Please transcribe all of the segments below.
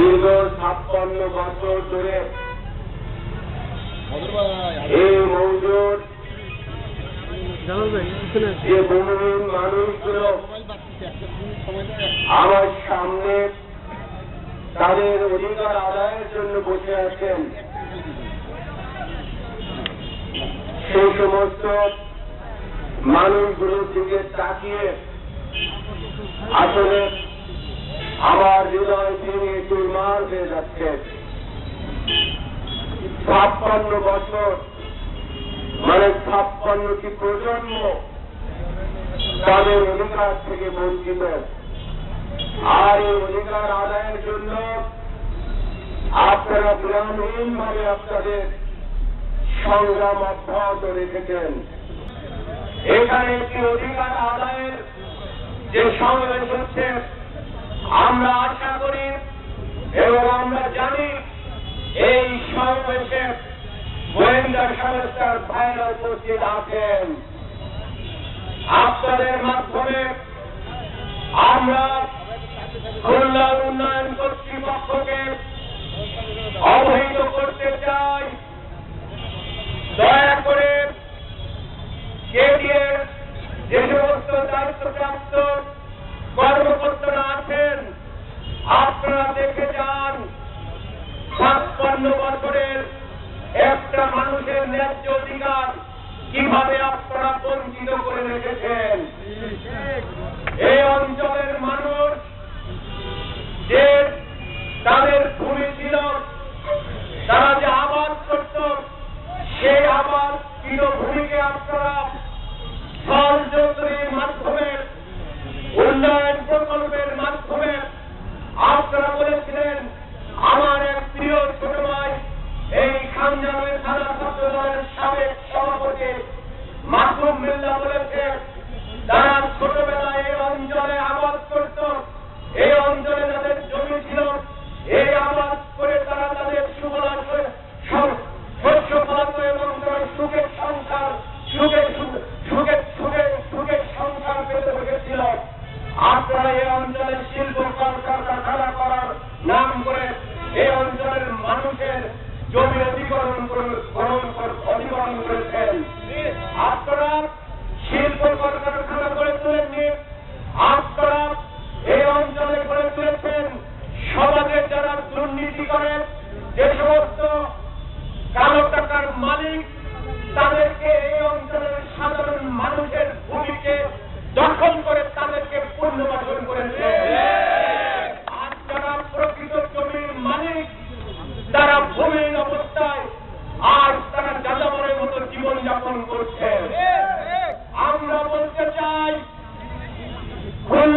দীর্ঘ ছাপ্পান্ন বছর ধরে এই এখানে যে ভূমিহীন মানুষগুলো আমার সামনে তাদের অধিকার আদায়ের জন্য বসে আছেন। সেই সমস্ত মানুষগুলোর দিকে তাকিয়ে আসলে হৃদয় ভেঙে চুরমার হয়ে যাচ্ছে ছাপ্পান্ন বছর। মানে ছাপ্পান্নটি প্রজন্ম? তাদের অধিকার থেকে বঞ্চিত। আর এই অধিকার আদায়ের জন্য আপনারা গ্রামহীন ভাবে আপনাদের সংগ্রাম অব্যাহত রেখেছেন। এখানে একটি অধিকার আদায়ের যে সমাবেশ হচ্ছে আমরা আশা করি এবং আমরা জানি এই সমাবেশে গোয়েন্দা সংস্থার ভাইরা উপস্থিত আছেন। আপনাদের মাধ্যমে আমরা খুলনার উন্নয়ন কর্তৃপক্ষকে অবহিত বছরের একটা মানুষের ন্যায্য অধিকার কীভাবে আপনারা বঞ্চিত করে রেখেছেন? এই অঞ্চলের মানুষ মানুষের জমি অধিকরণ অধিকরণ করেছেন আপনারা শিল্প কলকারখানা করে তুলেননি। আপনারা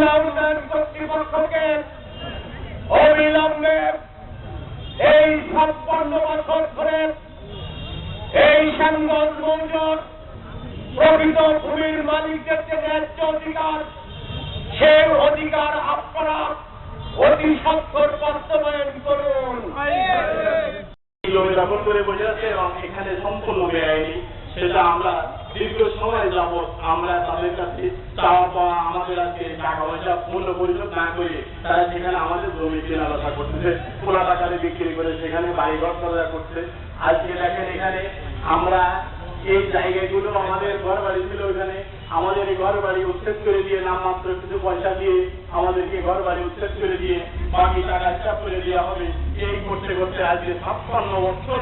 খুলনা উন্নয়ন কর্তৃপক্ষকে। অবিলম্বে এই ছাপ্পান্ন বছর এই সাংগত মৌজুদ প্রকৃত ভূমির মালিকদের ন্যায্য অধিকার, সেই অধিকার আপনারা অতি সত্তর বাস্তবায়ন করুন। জমি দখল করে বসে আছে এবং এখানে সম্পূর্ণ বেআইনি, সেটা আমরা দীর্ঘ সময় যাবৎ আমরা তাদের কাছে চাওয়া পাওয়া আমাদের কাছে টাকা পয়সা মূল্য পরিশোধ না করে তারা সেখানে আমাদের জমি কেনা বেচা করতেছে, খোলা টাকাতে বিক্রি করে সেখানে বাড়ি ঘর করা করছে আজকে দেখেন এখানে আমরা এই জায়গাগুলো আমাদের ঘর বাড়ি ছিল ওইখানে আমাদের এই ঘর বাড়ি উচ্ছেদ করে দিয়ে নামমাত্র কিছু পয়সা দিয়ে আমাদেরকে ঘর বাড়ি উচ্ছেদ করে দিয়ে বাকি টাকা হিসাব করে দেওয়া হবে। এই করতে করতে আজকে ছাপ্পান্ন বছর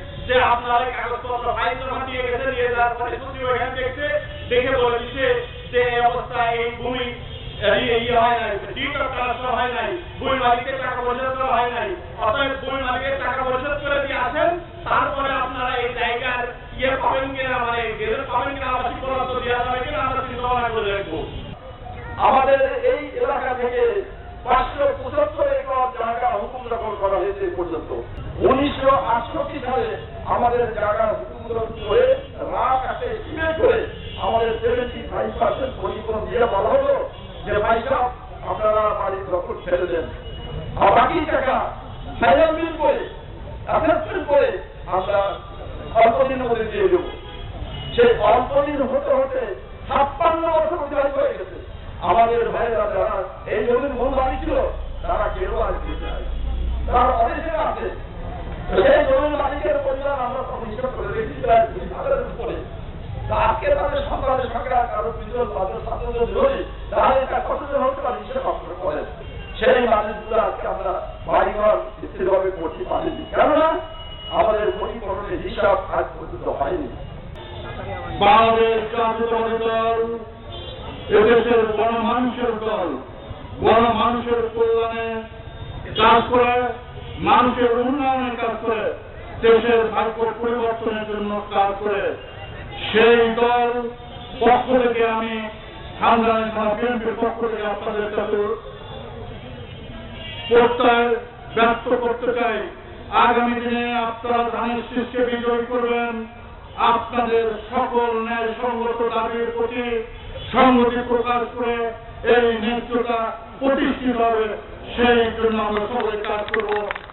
যে আপনার দেখে বলে যে এই অবস্থায় এই ভূমি ইয়ে তারপরে আপনারা এই জায়গার ইয়ে পাবেন কিনা মানে আমাদের এই এলাকা থেকে পাঁচশো পঁচাত্তর একর জায়গা হুকুম দখল করা হয়েছে পর্যন্ত। উনিশশো আটষট্টি সালে আমাদের জায়গা হুকুম দখল করে একটা এস্টিমেট করে আমাদের সেভেন্টি ফাইভ পার্সেন্ট ক্ষতিপূরণ দিয়ে বলা হলো যে ভাই সাহেব, আপনারা বাড়ির দখল ছেড়ে দেন। আর বাকি টাকা বিল করে, অ্যাসেসমেন্ট করে আমরা অল্প দিনের মধ্যে দিয়ে দেবো। সেই অল্প দিন হতে হতে ছাপ্পান্ন বছর অতিবাহিত হয়ে গেছে। আমাদের ভাইয়েরা যারা, এই জমির মূল বাড়ি ছিল, তারা কেউ আর তারা অদেশে আছে সেই জমির মালিকের পরিবার আমরা সব হিসাব করে রেখেছি প্রায় দুই হাজারের উপরে। তা তাদের সন্তানের সরকার কারও বিরোধ তাদের ছাত্রদের বিরোধী তাহলে এটা কতজন হতে পারে হিসেবে আপনারা করেন সেই মানুষগুলো আজকে আমরা বাড়িঘর স্থিরভাবে করতে পারিনি কেননা আমাদের পরিকরণের হিসাব আজ পর্যন্ত হয়নি। বাংলাদেশ জাতীয়তাবাদী দল, এদেশের গণমানুষের দল, গণমানুষের কল্যাণে কাজ করে মানুষের উন্নয়নের কাজ করে, দেশের ভাগ্য পরিবর্তনের জন্য কাজ করে, সেই দল পক্ষ থেকে আমি হামদানি বিএনপির পক্ষ থেকে আপনাদের কাছে প্রত্যয় ব্যক্ত করতে চাই। আগামী দিনে আপনারা ধানের শীর্ষে বিজয় করবেন। আপনাদের সকল ন্যায় সঙ্গত দাবির প্রতি সংগতি প্রকাশ করে এই ন্যায্যতা প্রতিষ্ঠিত হবে, সেই জন্য আমরা সবাই কাজ করব।